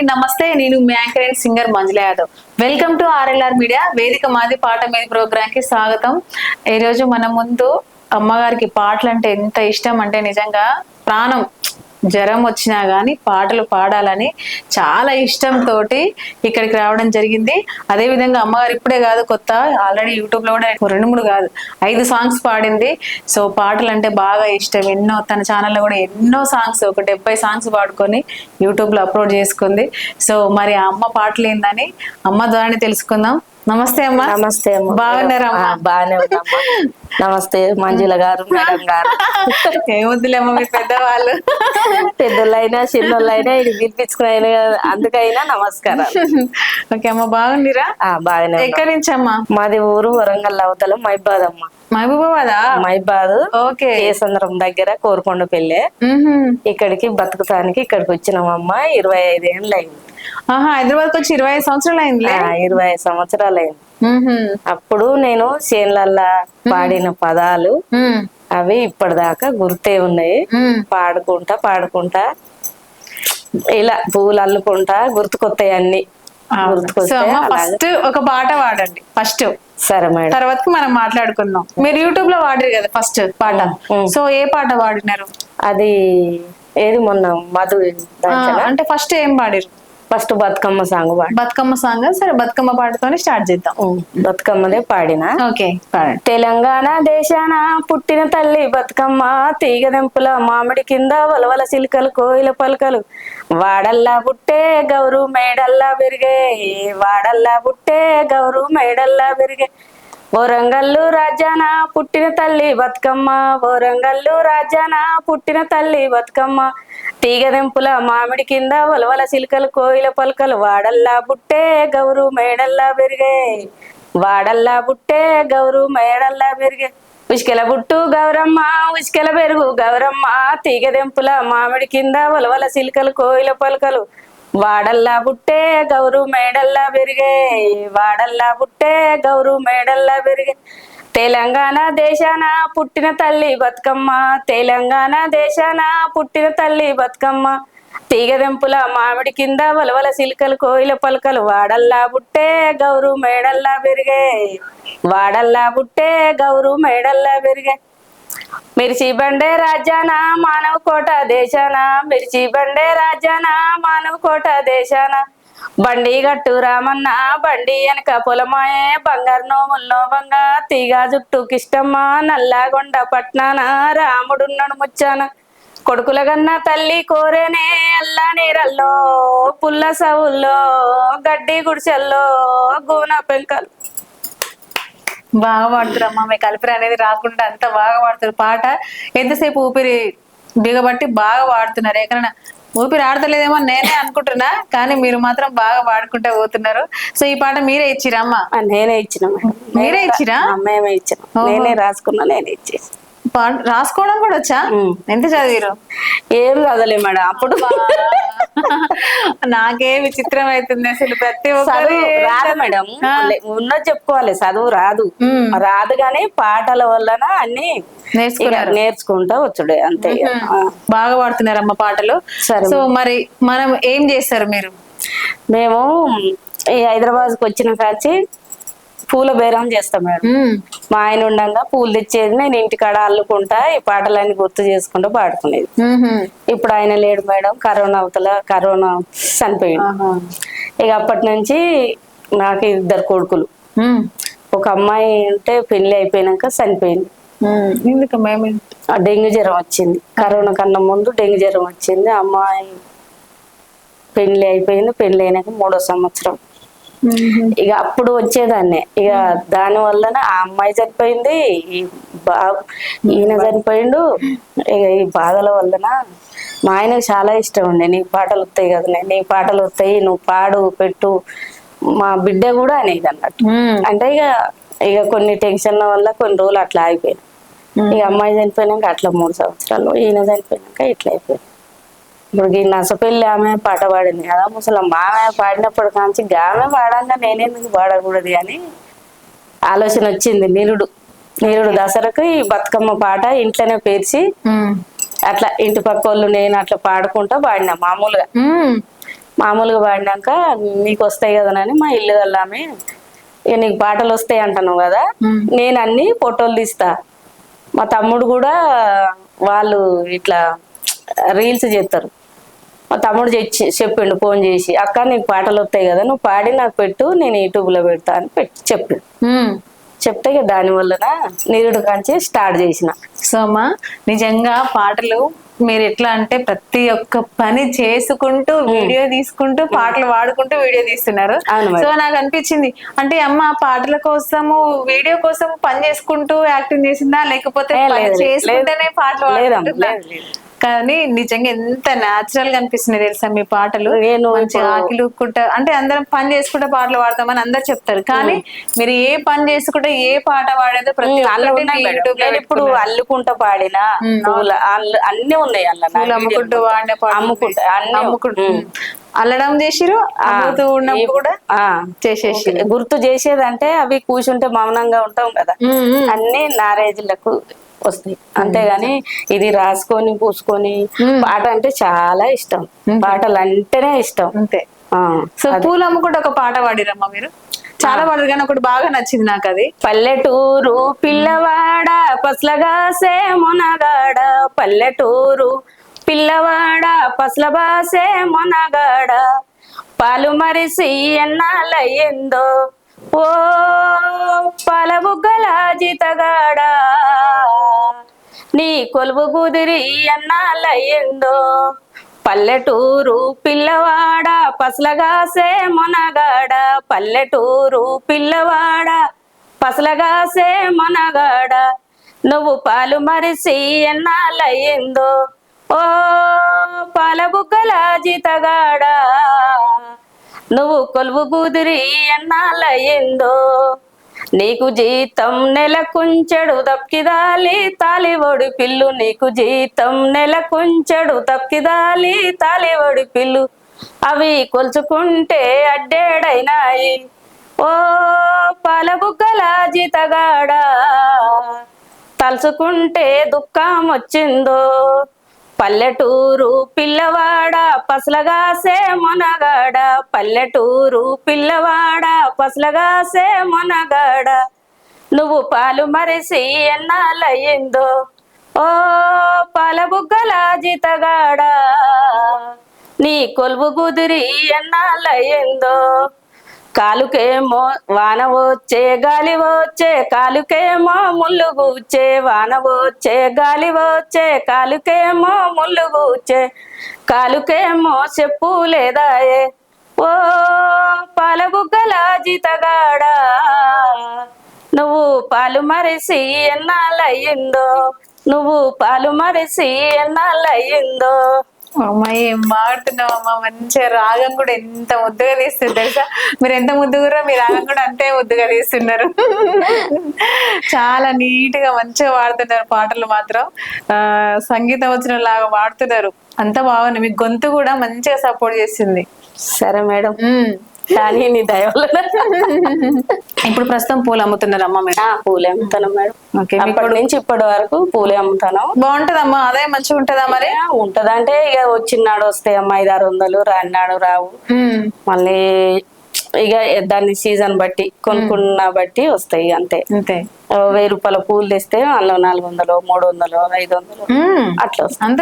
అందరికీ నమస్తే. నేను మీ anchor and singer Manjula Yadav. Welcome to RLR media వేదిక మాది పాట మీద ప్రోగ్రామ్కి స్వాగతం. ఈ రోజు మన ముందు అమ్మగారికి పాటలు అంటే ఎంత ఇష్టం అంటే నిజంగా ప్రాణం. జ్వరం వచ్చినా గానీ పాటలు పాడాలని చాలా ఇష్టంతో ఇక్కడికి రావడం జరిగింది. అదే విధంగా అమ్మగారు ఇప్పుడే కాదు కొత్త ఆల్రెడీ యూట్యూబ్లో కూడా రెండు మూడు కాదు ఐదు సాంగ్స్ పాడింది. సో పాటలు అంటే బాగా ఇష్టం. ఎన్నో తన ఛానల్లో కూడా ఎన్నో సాంగ్స్ ఒక డెబ్బై సాంగ్స్ పాడుకొని యూట్యూబ్లో అప్లోడ్ చేసుకుంది. సో మరి ఆ అమ్మ పాటలు ఏందని అమ్మ ద్వారానే తెలుసుకుందాం. నమస్తే అమ్మ. నమస్తే అమ్మ. బాగున్నారా బాగానే ఉన్నామ్మా నమస్తే మంజుల గారు మేడం గారు. ఏముందిలేమ్మ మీ పెద్దవాళ్ళు. పెద్దోళ్ళైనా చిన్నోళ్ళైనా ఇది పిలిపించుకున్న అందుకైనా నమస్కారం ఓకే అమ్మ బాగుందిరా? ఆ బాగానే. ఎక్కడి నుంచి అమ్మా మాది ఊరు వరంగల్ అవతల మైబాద్ అమ్మ మహబూబాబాదా మైబాద్ ఓకే. కేసంద్రం దగ్గర కోరుకొండ పెళ్ళే? మ్మ్హ్మ్. ఇక్కడికి బతుకుతానికి ఇక్కడికి వచ్చినామమ్మ ఇరవై ఐదేళ్ళు అయింది. ఆహా హైదరాబాద్ వచ్చి ఇరవై ఐదు సంవత్సరాలు అయిందిలే ఆ, ఇరవై ఐదు సంవత్సరాలు అయింది. అప్పుడు నేను చేన్లల్లా పాడిన పదాలు. అవి ఇప్పటిదాకా గుర్తే ఉన్నాయి. పాడుకుంటా పాడుకుంటా ఇలా పువ్వులు అల్లుకుంటా గుర్తుకొస్తాయి అన్ని. సో గుర్తుకొస్తే అమ్మ అలాగే ఫస్ట్ ఒక పాట పాడండి. ఫస్ట్. సరే మేడం. తర్వాత మనం మాట్లాడుకుందాం. మీరు యూట్యూబ్లో వాడారు కదా ఫస్ట్ పాట. సో ఏ పాట పాడినారు అది ఏది మొన్న మధు అంటే ఫస్ట్ ఏం పాడారు ఫస్ట్ బతుకమ్మ సాంగ్ పాడి. బతుకమ్మ సాంగ్ సరే బతుకమ్మ పాటతోనే స్టార్ట్ చేద్దాం. బతుకమ్మదే పాడిన? ఓకే తెలంగాణ దేశాన పుట్టిన తల్లి బతుకమ్మ తీగదెంపుల మామిడి కింద వలవల సిలికలు కోయిల పలకలు. వాడల్లా పుట్టే గౌరు మేడల్లా పెరిగే వాడల్లా పుట్టే గౌరు మేడల్లా పెరిగే ఓరంగల్లు రాజాన పుట్టిన తల్లి బతుకమ్మ. ఓరంగల్లు రాజాన పుట్టిన తల్లి బతుకమ్మ. తీగదెంపుల మామిడి కింద వలవల చిలుకలు కోయిల పలకలు. వాడల్లా పుట్టే గౌరు మేడల్లా పెరిగే. వాడల్లా పుట్టే గౌరు మేడల్లా పెరిగే. ఉసికెల బుట్టు గౌరమ్మ ఉసికెల పెరుగు గౌరమ్మ. తీగదెంపుల మామిడి కింద వలవల చిలుకలు కోయిల పలకలు. వాడల్లా పుట్టే గౌరు మేడల్లా పెరిగే వాడల్లా పుట్టే గౌరు మేడల్లా పెరిగే. తెలంగాణ దేశాన పుట్టిన తల్లి బతుకమ్మ తెలంగాణ దేశాన పుట్టిన తల్లి బతుకమ్మ. తీగదెంపుల మామిడి కింద వలవల సిలికలు కోయిల పలకలు వాడల్లా పుట్టే గౌరు మేడల్లా పెరిగే. వాడల్లా పుట్టే గౌరు మేడల్లా పెరిగే. మిర్చి బండే రాజాన మానవ కోట దేశాన? మిర్చి బండే రాజాన మానవ కోట దేశాన? బండి గట్టు రామన్న బండి వెనక పొలమాయే బంగారు నోముల్లో బంగ తీగ జుట్టుకిష్టమ్మ నల్లాగొండ పట్నాన రాముడున్నాడు ముచ్చాన? కొడుకుల కన్నా తల్లి కోరేనే అల్లా నీరల్లో పుల్ల సవుల్లో గడ్డి గుడిసెల్లో గూన పెంకలు బాగా పాడుతారమ్మా మీ కలిపిరి అనేది రాకుండా అంత బాగా పాడుతారు పాట ఎంతసేపు ఊపిరి బిగబట్టి బాగా పాడుతున్నారు. ఎక్కడైనా ఊపిరి ఆడతలేదేమో నేనే అనుకుంటున్నా కానీ మీరు మాత్రం బాగా పాడుకుంటూ పోతున్నారు. సో ఈ పాట మీరే ఇచ్చిరా అమ్మ? నేనే ఇచ్చిన. మీరే ఇచ్చిరా? మేమే ఇచ్చిన. నేనే రాసుకున్నా నేనే ఇచ్చేసి పా- రాసుకోవడం కూడా వచ్చా. ఎంత చదివారు ఏం చదవలే మేడం. అప్పుడు నాకే విచిత్రం అవుతుంది అసలు ప్రతి ఒక్కరు రాదు మేడం. ఉన్నది చెప్పుకోవాలి చదువు రాదు. రాదు కానీ పాటల వలన అన్ని నేర్చుకుంటా వచ్చుడే అంతే. బాగా పాడుతున్నారమ్మ పాటలు. సరే. సో మరి మనం ఏం చేస్తారు మీరు? మేము ఈ హైదరాబాద్కి వచ్చిన కాంచి పూల బేరం చేస్తాం మేడం. మా ఆయన ఉండగా పూలు తెచ్చేది నేను ఇంటికాడ అల్లుకుంటా ఈ పాటలన్నీ గుర్తు చేసుకుంటూ పాడుకునేది. ఇప్పుడు ఆయన లేడు మేడం కరోనా అవతల కరోనా చనిపోయింది. ఇక అప్పటి నుంచి నాకు ఇద్దరు కొడుకులు. ఒక అమ్మాయి ఉంటే పెళ్ళి అయిపోయినాక చనిపోయింది. డెంగ్యూ జ్వరం వచ్చింది. కరోనా కన్నా ముందు డెంగ్యూ జ్వరం వచ్చింది. అమ్మాయి పెళ్ళి అయిపోయింది. పెళ్ళి అయినాక మూడో సంవత్సరం. ఇక అప్పుడు వచ్చేదాన్ని. ఇక దాని వలన ఆ అమ్మాయి చనిపోయింది ఈ బా ఈయన చనిపోయిండు. ఇక ఈ బాధల వలన మా ఆయనకు చాలా ఇష్టం ఉండే. నీ పాటలు వస్తాయి కదా నీ పాటలు వస్తాయి నువ్వు పాడు పెట్టు. మా బిడ్డ కూడా అనేది అన్నట్టు. అంటే ఇక ఇక కొన్ని టెన్షన్ల వల్ల కొన్ని రోజులు అట్లా అయిపోయింది ఇక అమ్మాయి చనిపోయినాక అట్లా మూడు సంవత్సరాలు ఈయన చనిపోయినాక ఇట్లా అయిపోయింది. ఇప్పుడు ఈ నసపెళ్ళి ఆమె పాట పాడింది కదా ముసలమ్మ ఆమె పాడినప్పుడు కాంచి ఆమె పాడంగా నేనెందుకు పాడకూడదు అని ఆలోచన వచ్చింది నిరుడు నిరుడు దసరకు ఈ బతుకమ్మ పాట ఇంట్లోనే పేర్చి. అట్లా ఇంటి పక్క వాళ్ళు నేను అట్లా పాడుకుంటా పాడినా మామూలుగా. మామూలుగా పాడినాక నీకు వస్తాయి కదనని మా ఇల్లు వెళ్ళామే ఇక నీకు పాటలు వస్తాయి అంటున్నావు కదా. నేను అన్ని ఫోటోలు తీస్తా మా తమ్ముడు కూడా వాళ్ళు ఇట్లా రీల్స్ చేస్తారు మా తమ్ముడు చెచ్చి చెప్పిండు ఫోన్ చేసి అక్క నీకు పాటలు వస్తాయి కదా నువ్వు పాడి నాకు పెట్టు నేను యూట్యూబ్లో పెడతా అని పెట్టి చెప్పిండు ఉమ్. చెప్తే ఇక దాని వలన నిరుడు కాంచి స్టార్ట్ చేసిన. సో అమ్మా నిజంగా పాటలు మీరు ఎట్లా అంటే ప్రతి ఒక్క పని చేసుకుంటూ వీడియో తీసుకుంటూ పాటలు పాడుకుంటూ వీడియో తీస్తున్నారు. సో నాకు అనిపించింది అంటే అమ్మ పాటల కోసము వీడియో కోసం పని చేసుకుంటూ యాక్టింగ్ చేసిందా? లేకపోతే. చేసుకుంటేనే పాటలు కానీ నిజంగా ఎంత న్యాచురల్గా అనిపిస్తుంది తెలుసా మీ పాటలు? ఆకిలు అంటే అందరం పని చేసుకుంటే పాటలు పాడతామని అందరు చెప్తారు. కానీ మీరు ఏ పని చేసుకుంటే ఏ పాట పాడేదో ప్రతి ఇప్పుడు అల్లుకుంటా పాడినా అన్ని ఉన్నాయి అల్ల. అమ్ముకుంటూ అమ్ముకుంటా అన్ని అమ్ముకుంటూ. అల్లడం చేసిరు అమ్ముతూ ఉన్నప్పుడు కూడా. చేసేసి గుర్తు చేసేదంటే అవి కూర్చుంటే మౌనంగా ఉంటాం కదా. అన్ని నారేజీలకు వస్తాయి అంతేగాని ఇది రాసుకొని పూసుకొని పాట అంటే చాలా ఇష్టం. పాటలు అంటేనే ఇష్టం. అంతే. ఆ. సో పూలు అమ్ముకుంటూ ఒక పాట పాడిరమ్మా మీరు? చాలా పాడారు కానీ ఒకటి బాగా నచ్చింది నాకు అది. పల్లెటూరు పిల్లవాడ పసలగాసే మొనగాడ. పల్లెటూరు పిల్లవాడ పసలబాసే మొనగాడ. పాలు మరిసి ఎన్నాళ్ళయ్యిందో. ఓ పాలబుగ్గల నీ కొలువు కుదిరి ఎన్నాళ్ళయ్యిందో పల్లెటూరు పిల్లవాడ పసలగాసే మొనగాడ. పల్లెటూరు పిల్లవాడ పసలగాసే మొనగాడ. నువ్వు పాలు మరిసి ఎన్నాళ్ళయ్యిందో. ఓ పాల బుగ్గల నువ్వు కొలువు కుదిరి ఎన్నాళ్ళయ్యిందో నీకు జీతం నెలకుంచెడు తప్పిదాలి తాలివడి పిల్లు. నీకు జీతం నెలకుంచెడు తప్పిదాలి తాలివడి పిల్లు. అవి కొలుచుకుంటే అడ్డేడైనాయి. ఓ పాలబుగ్గల జీతగాడా? తలుచుకుంటే దుఃఖం వచ్చిందో పల్లెటూరు పిల్లవాడ పసలగాసే మొనగాడ. పల్లెటూరు పిల్లవాడ పసలగాసే మొనగాడ. నువ్వు పాలు మరిసి ఎన్నాలయ్యిందో ఓ పాలబుగ్గల జీతగాడ. నీ కొలువు కుదిరి ఎన్నాలయ్యిందో కాలుకేమో వాన వచ్చే గాలి వచ్చే కాలుకేమో ముళ్ళు కూచే వాన వచ్చే గాలి వచ్చే కాలుకేమో ముళ్ళు కూచే కాలుకేమో చెప్పు లేదాయే ఓ పాలబుగ్గల జీతగాడ నువ్వు పాలు మరిసి ఎన్నాళ్ళయ్యిందో నువ్వు పాలు మరిసి ఎన్నాళ్ళయ్యిందో అమ్మాయి ఏం పాడుతున్నావు అమ్మ? మంచిగా రాగం కూడా ఎంత ముద్దుగా తీస్తుంది తెలుసా? మీరు ఎంత ముద్దుగురో మీ రాగం కూడా అంతే ముద్దుగా తీస్తున్నారు. చాలా నీట్గా మంచిగా పాడుతున్నారు పాటలు మాత్రం. ఆ సంగీతం వచ్చిన లాగా పాడుతున్నారు. అంత బాగుంది. మీ గొంతు కూడా మంచిగా సపోర్ట్ చేసింది. సరే మేడం. కానీ నీ దయవల్ల ఇప్పుడు ప్రస్తుతం పూలు అమ్ముతున్నారు అమ్మ మీరు పూలే అమ్ముతాను మేడం. ఓకే అప్పటి నుంచి ఇప్పటి వరకు పూలే అమ్ముతాను బాగుంటదమ్మా అదే మంచిగా ఉంటదా మరి? ఉంటదంటే ఇక వచ్చినాడు వస్తాయి అమ్మ ఐదు ఆరు వందలు రాన్నాడు రావు. మళ్ళీ ఇక దాన్ని సీజన్ బట్టి కొనుక్కున్న బట్టి వస్తాయి అంతే. అంతే. వెయ్యి రూపాయల పూలు తెస్తే అందులో నాలుగు వందలు మూడు వందలు ఐదు వందలు. అట్లా వస్తాయి. అంత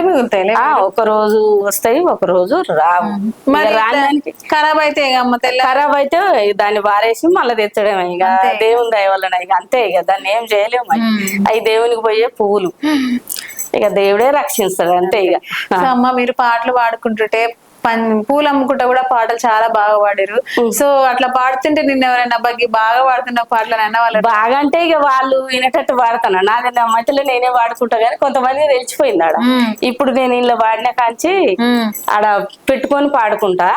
ఒక రోజు వస్తాయి ఒక రోజు రావు. మరి రాడానికి ఖరాబ్ అయితే ఇక అమ్మ తెల్ల ఖరాబ్ అయితే దాన్ని వారేసి మళ్ళీ తెచ్చడమే. ఇక దేవుని దయ వలన ఇక అంతే ఇక దాన్ని ఏం చేయలేము. అవి దేవునికి పోయే పువ్వులు ఇక దేవుడే రక్షిస్తాడు అంతే ఇక. అమ్మ మీరు పాటలు పాడుకుంటుంటే పూలు అమ్ముకుంటా కూడా పాటలు చాలా బాగా పాడారు. సో అట్లా పాడుతుంటే నిన్న ఎవరైనా బగ్గి బాగా పాడుతున్న పాటలు అన్న వాళ్ళు బాగా అంటే ఇక వాళ్ళు వినేటట్టు పాడతాను. నాది నా మధ్యలో నేనే వాడుకుంటా కానీ కొంతమంది తెలిసిపోయింది ఆడ. ఇప్పుడు నేను ఇలా వాడిన కాంచి. ఆడ పెట్టుకొని పాడుకుంటా.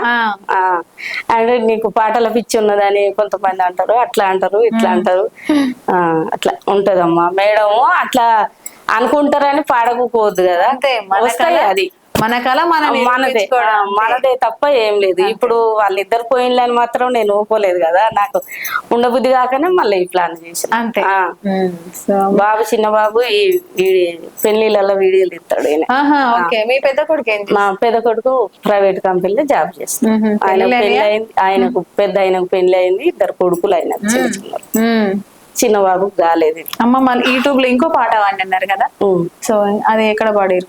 అంటే నీకు పాటల పిచ్చి ఉన్నదని కొంతమంది అంటారు అట్లా అంటారు ఇట్లా అంటారు. ఆ, అట్లా ఉంటదమ్మా. మేడం అట్లా అనుకుంటారని పాడకపోవద్దు కదా. వస్తాయి అది. మన కళ మనం మనదే. మనదే తప్ప ఏం లేదు. ఇప్పుడు వాళ్ళిద్దరు పోయినని మాత్రం నేను ఊపోలేదు కదా. నాకు ఉండబుద్ధి కాకనే మళ్ళీ ఈ ప్లాన్ చేసిన. అంతే. బాబు చిన్న బాబు ఈ పెళ్ళిళ్ళలో వీడియోలు ఇస్తాడు ఓకే. మీ పెద్ద కొడుకు ఏంటి? మా పెద్ద కొడుకు ప్రైవేట్ కంపెనీలో జాబ్ చేస్తాడు. ఆయన? పెళ్ళి అయింది ఆయనకు పెద్ద ఆయనకు పెళ్ళి అయింది. ఇద్దరు కొడుకులు ఆయన చిన్న చిన్న బాబు కాలేదు. అమ్మ మళ్ళీ యూట్యూబ్లో ఇంకో పాట అన్నారు కదా. సో అది ఎక్కడ పాడారు?